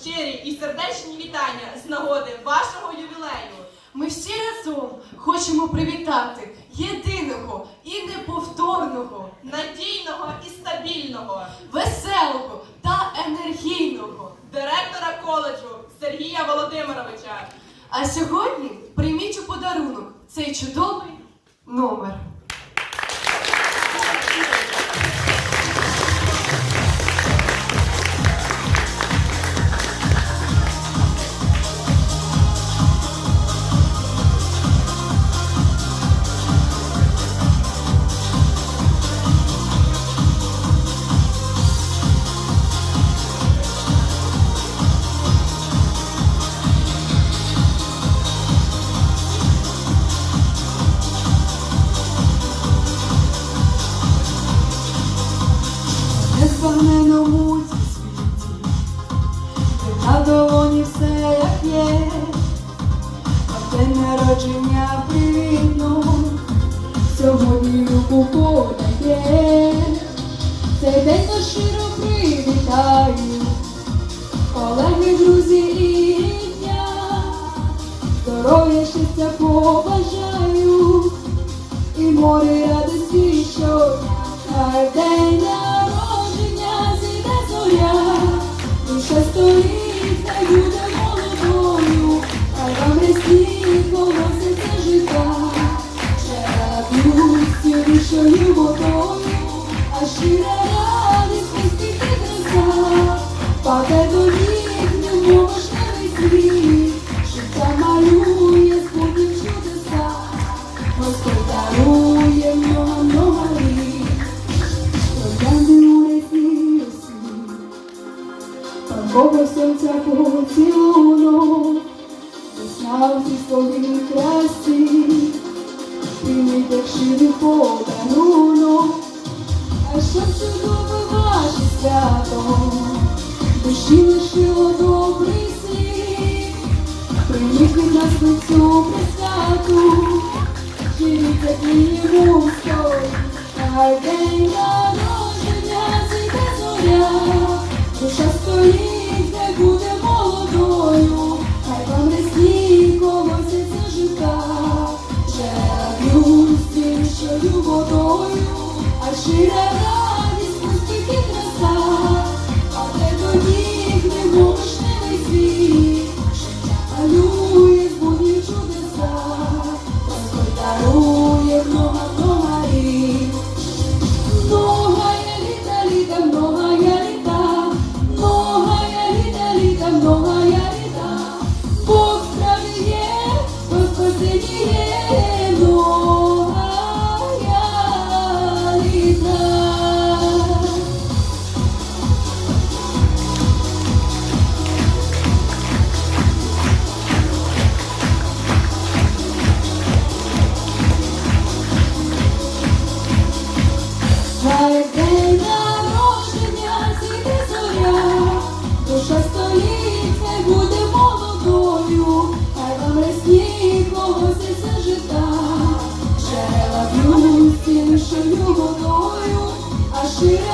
щирі і сердечні вітання з нагоди вашого ювілею. Ми всі разом хочемо привітати єдиного і неповторного, Надійного і стабільного веселого та енергійного. директора коледжу Сергія Володимировича. А сьогодні прийміть у подарунок цей чудовий номер. Море радості щодня, хай день народження зійде зоря, душа стоїть, хай буде молодою, хай вам рясні колоситься життя, ще душою водою, а щира радість пустити краса, паде до Хай день народження зійде зоря, душа стоїть, не буде молодою, хай вам рясні колосяться жита, джерела б'ють іншою водою, а щира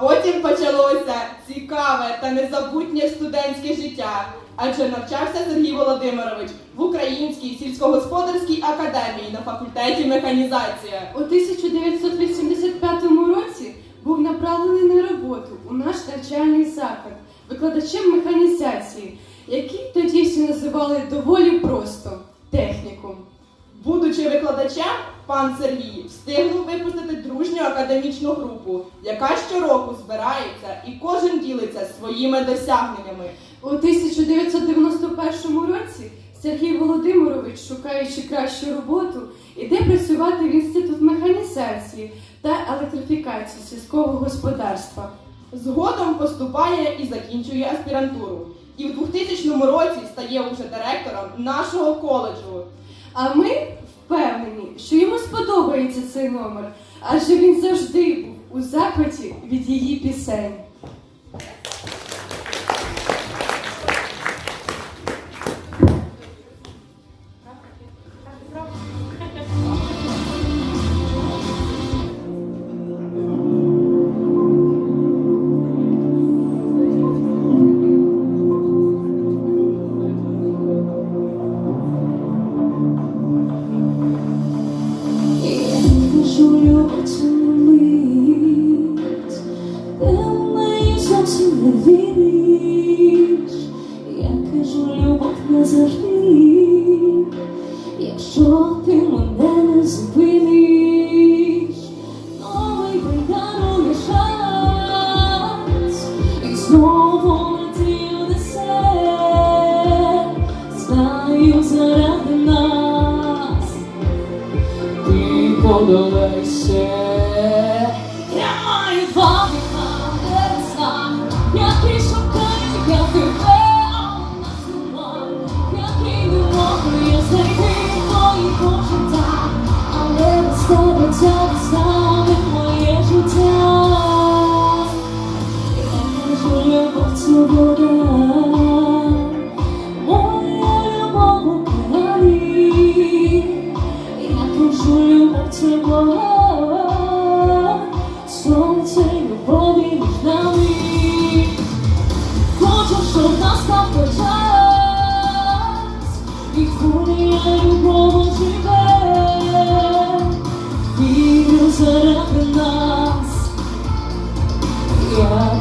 потім почалося цікаве та незабутнє студентське життя. Адже навчався Сергій Володимирович в Українській сільськогосподарській академії на факультеті механізація. У 1985 році був направлений на роботу у наш навчальний заклад викладачем механізації, який тоді всі називали доволі просто технікум. Будучи викладачем, пан Сергій встигнув випустити дружню академічну групу, яка щороку збирається і кожен ділиться своїми досягненнями. У 1991 році Сергій Володимирович, шукаючи кращу роботу, іде працювати в інститут механізації та електрифікації сільського господарства. Згодом поступає і закінчує аспірантуру. І в 2000 році стає уже директором нашого коледжу. А ми впевнені, що йому сподобається цей номер, адже він завжди був у захваті від її пісень.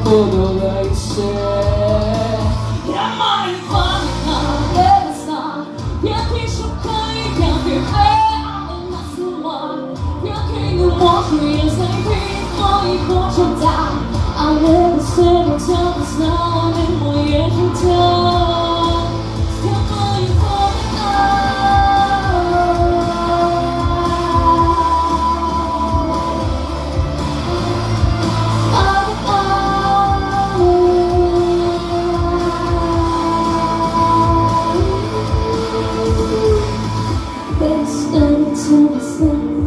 Я подолаюся. Я маю пам'ять на небеса, який шукає, я тебе, але на слова, який не можу я знайти твої почуття, але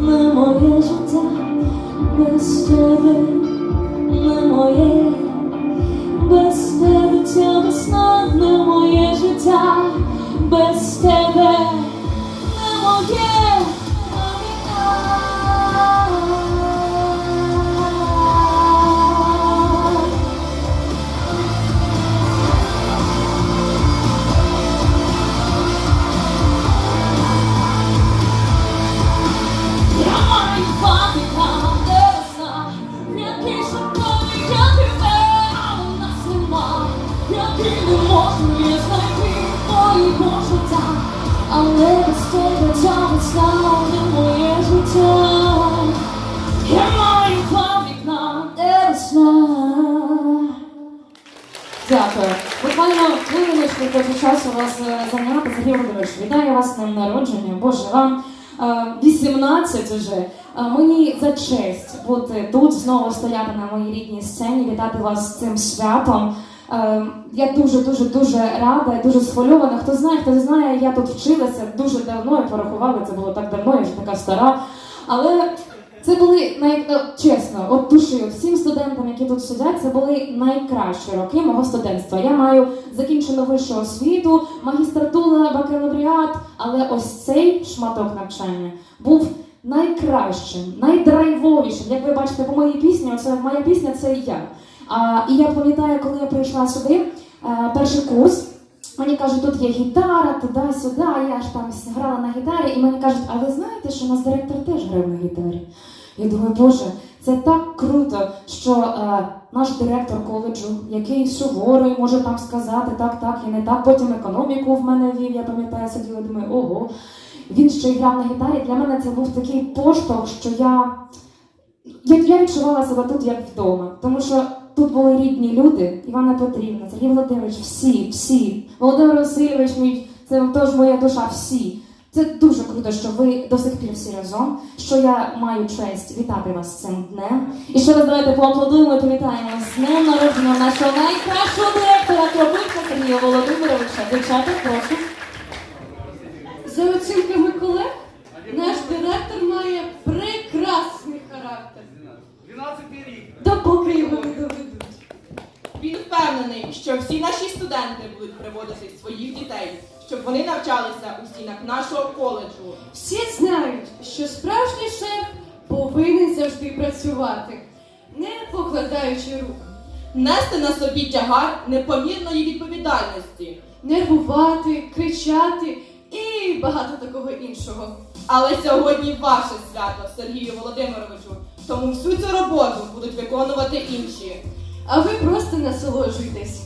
не моє життя, без тебе але тебе ця моє життя. Я маю пам'ять на небеса. Дякую. Буквально хвилиночку хочу часу вас е, зайняти. Сергій Володимирович, вітаю вас днем народження. Боже, вам е, 18 уже. Е, Мені за честь бути тут, знову стояти на моїй рідній сцені, вітати вас з цим святом. Е, Я дуже дуже дуже рада, дуже схвильована. Хто знає, хто знає, я тут вчилася дуже давно, і порахували, це було так давно, я вже така стара. Але це були най... ну, чесно, от душі, всім студентам, які тут сидять, це були найкращі роки мого студентства. Я маю закінчену вищу освіту, магістратура, бакалавріат, але ось цей шматок навчання був найкращим, найдрайвовішим. Як ви бачите по моїй пісні, оце моя пісня це я. І я пам'ятаю, коли я прийшла сюди, е, перший курс. Мені кажуть, тут є гітара, туди-сюди, я ж там грала на гітарі, і мені кажуть, а ви знаєте, що у нас директор теж грав на гітарі? Я думаю, Боже, це так круто, що е, наш директор коледжу, який суворий, може там сказати так, так і не так. Потім економіку в мене вів, я пам'ятаю, сиділа, думаю, ого. Він ще й грав на гітарі. Для мене це був такий поштовх, що я, я, я відчувала себе тут як вдома. Тому що тут були рідні люди, Івана Петрівна, Сергій Володимирович, всі, всі. Володимир Васильович, мій, це теж моя душа, всі. Це дуже круто, що ви до сих пір всі разом, що я маю честь вітати вас з цим днем. І ще раз давайте поаплодуємо і привітаємо з днем народження нашого найкращого директора Кропивка Сергія Володимировича. Дівчата, прошу. За оцінками колег, наш директор має прекрасний характер. 12 рік. Допоки його не доведуть. Він впевнений, що всі наші студенти будуть приводити своїх дітей, щоб вони навчалися у стінах нашого коледжу. Всі знають, що справжній шеф повинен завжди працювати, не покладаючи рук, Нести на собі тягар непомірної відповідальності. нервувати, кричати і багато такого іншого. Але сьогодні ваше свято, Сергію Володимировичу, тому всю цю роботу будуть виконувати інші. А ви просто насолоджуйтесь.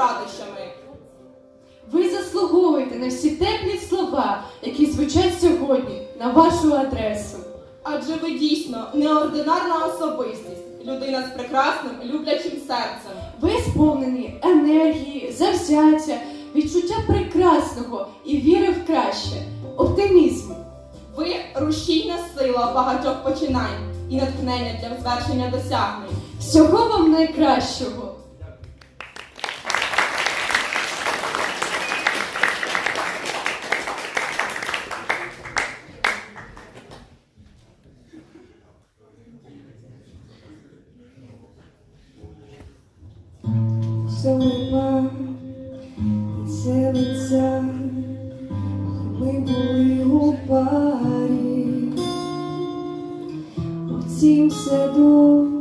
Радощами. Ви заслуговуєте на всі теплі слова, які звучать сьогодні на вашу адресу. Адже ви дійсно неординарна особистість, людина з прекрасним, люблячим серцем. Ви сповнені енергії, завзяття, відчуття прекрасного і віри в краще, оптимізму. Ви рушійна сила багатьох починань і натхнення для звершення досягнень. Всього вам найкращого! vencedor.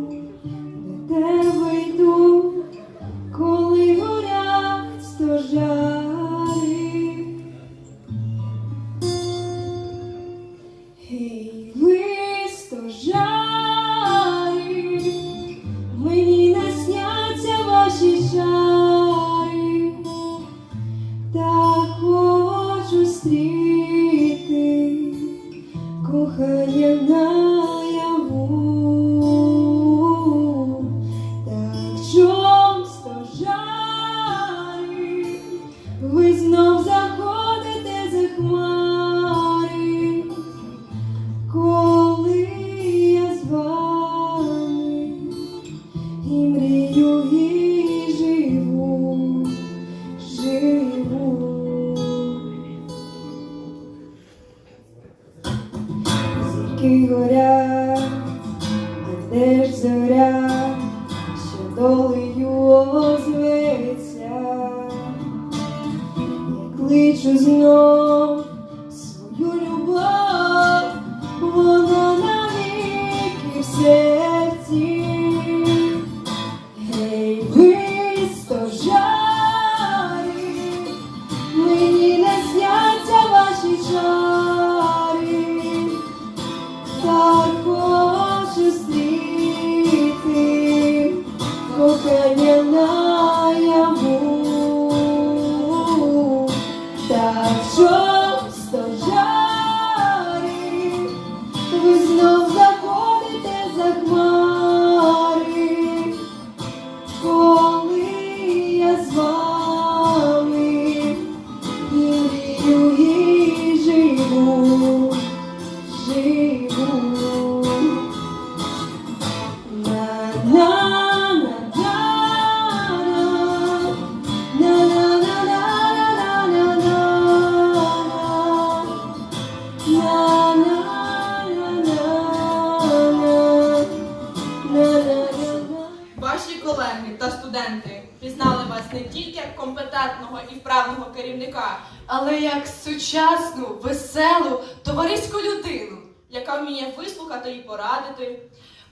І порадити,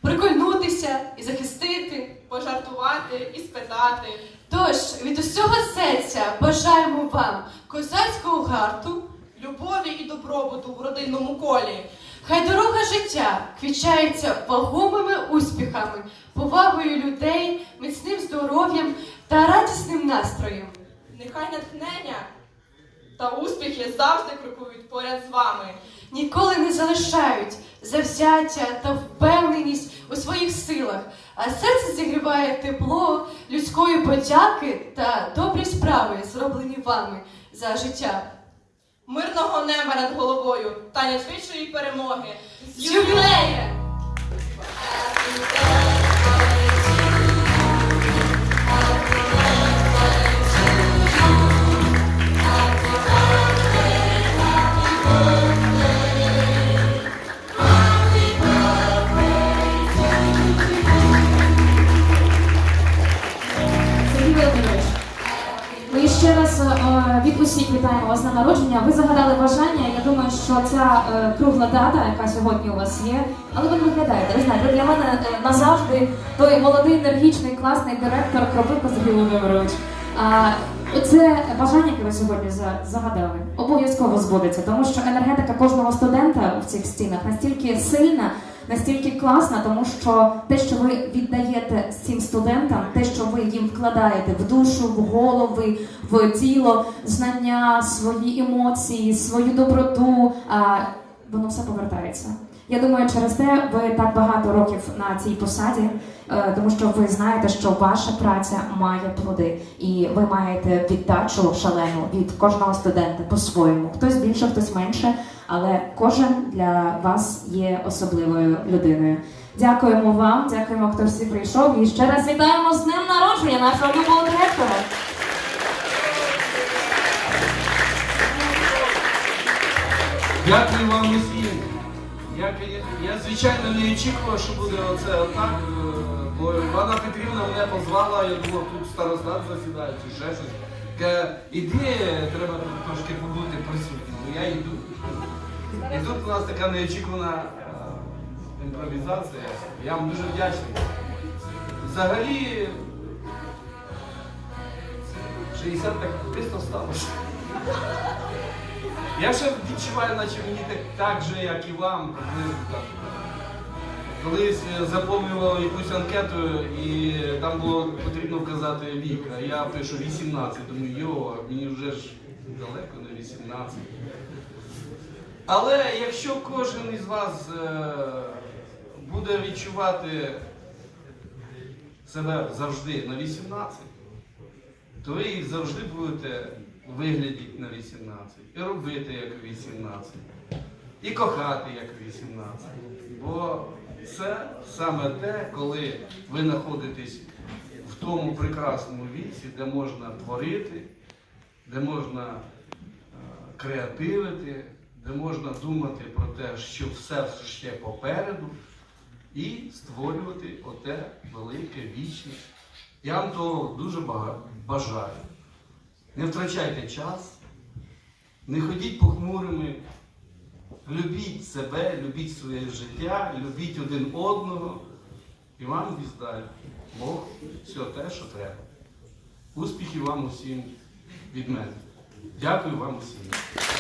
прикольнутися і захистити. пожартувати і спитати. Тож від усього серця бажаємо вам козацького гарту. любові і добробуту в родинному колі. Хай дорога життя квічається вагомими успіхами, повагою людей, міцним здоров'ям та радісним настроєм. Нехай натхнення та успіхи завжди крокують поряд з вами. Ніколи не залишають завзяття та впевненість у своїх силах, а серце зігріває тепло людської подяки та добрі справи, зроблені вами за життя. Мирного неба над головою та найшвидшої перемоги. З ювілеєм! Народження. Ви загадали бажання. Я думаю, що ця е, кругла дата, яка сьогодні у вас є, але ви не виглядаєте. Ви знаєте, для мене е, назавжди той молодий, енергічний, класний директор Кропивка Сергій Володимирович. А оце бажання, яке ви сьогодні за- загадали, обов'язково збудеться, тому що енергетика кожного студента в цих стінах настільки сильна, настільки класна, тому що те, що ви віддаєте цим студентам, те, що ви їм вкладаєте в душу, в голови, в тіло, знання, свої емоції, свою доброту, воно все повертається. Я думаю, через те ви так багато років на цій посаді, е, тому що ви знаєте, що ваша праця має плоди, і ви маєте віддачу шалену від кожного студента по-своєму. Хтось більше, хтось менше, але кожен для вас є особливою людиною. Дякуємо вам, дякуємо, хто всі прийшов. І ще раз вітаємо з днем народження нашого любого директора. Дякую вам усім. Я, я, звичайно не очікував, що буде оце отак. е, Бо Івана Петрівна мене позвала, я думав, тут старостат засідає чи ще щось. Іди, треба трошки побути присутнім. Ну я йду. І тут у нас така неочікувана е, імпровізація. Я вам дуже вдячний. Взагалі 60 так швидко сталося. Я ще відчуваю, наче мені так, так же, як і вам. Колись е, заповнював якусь анкету і там було потрібно вказати вік, а я пишу 18, думаю, йо, мені вже ж далеко не 18. Але якщо кожен із вас е, буде відчувати себе завжди на 18, то ви завжди будете виглядати на 18, і робити як 18, і кохати як 18. Бо це саме те, коли ви знаходитесь в тому прекрасному віці, де можна творити, де можна е, креативити, де можна думати про те, що все ще попереду, і створювати оте велике вічне. Я вам того дуже бажаю. Не втрачайте час, не ходіть похмурими, любіть себе, любіть своє життя, любіть один одного, і вам віддасть Бог все те, що треба. Успіхів вам усім від мене. Дякую вам усім.